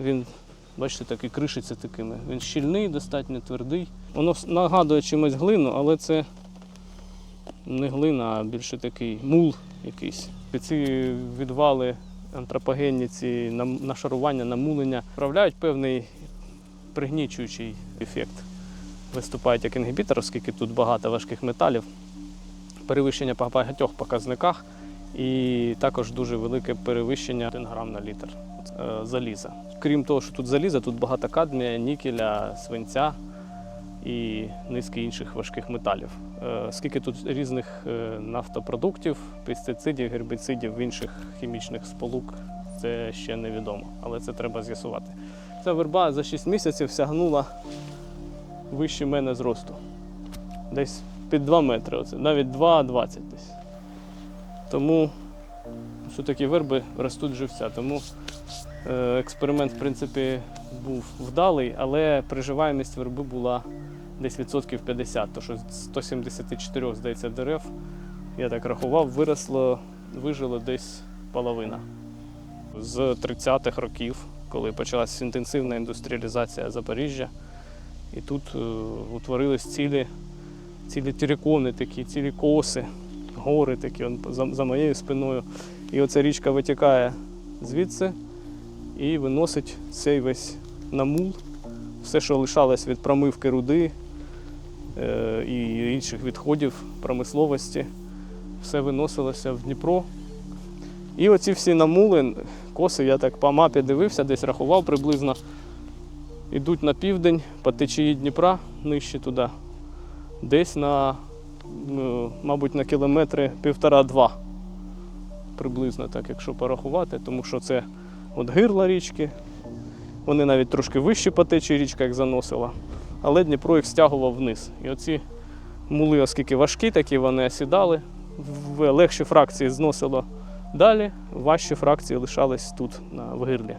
Він, бачите, такий кришиться такими. Він щільний, достатньо твердий. Воно нагадує чимось глину, але це не глина, а більше такий мул якийсь. Ці відвали антропогенні, ці нашарування, намулення вправляють певний пригнічуючий ефект. Виступають як інгібітор, оскільки тут багато важких металів, перевищення по багатьох показниках і також дуже велике перевищення 1 грам на літр е, заліза. Крім того, що тут заліза, тут багато кадмія, нікеля, свинця і низки інших важких металів. Е, Скільки тут різних е, нафтопродуктів, пестицидів, гербіцидів, інших хімічних сполук, це ще невідомо, але це треба з'ясувати. Ця верба за 6 місяців сягнула вище мене зросту. Десь під 2 метри, оце, навіть 2,20 десь. Тому що такі верби ростуть живця. Тому е, експеримент, в принципі, був вдалий, але приживаємість верби була десь відсотків 50, то що 174, здається, дерев, я так рахував, виросло, вижило десь половина. З 30-х років, коли почалася інтенсивна індустріалізація Запоріжжя, і тут е, утворились цілі, цілі тірикони, такі, цілі коси, гори такі он, за, за моєю спиною. І оця річка витікає звідси і виносить цей весь намул, все, що лишалось від промивки руди е, і інших відходів промисловості, все виносилося в Дніпро. І оці всі намули, коси, я так по мапі дивився, десь рахував приблизно, йдуть на південь по течії Дніпра, нижче туди, десь на, мабуть, на кілометри півтора-два. Приблизно так, якщо порахувати, тому що це от гирла річки, вони навіть трошки вищі по течії річка, як заносила, але Дніпро їх стягував вниз. І оці мули, оскільки важкі, такі вони осідали, в легші фракції зносило далі, важчі фракції лишались тут, на в гирлі.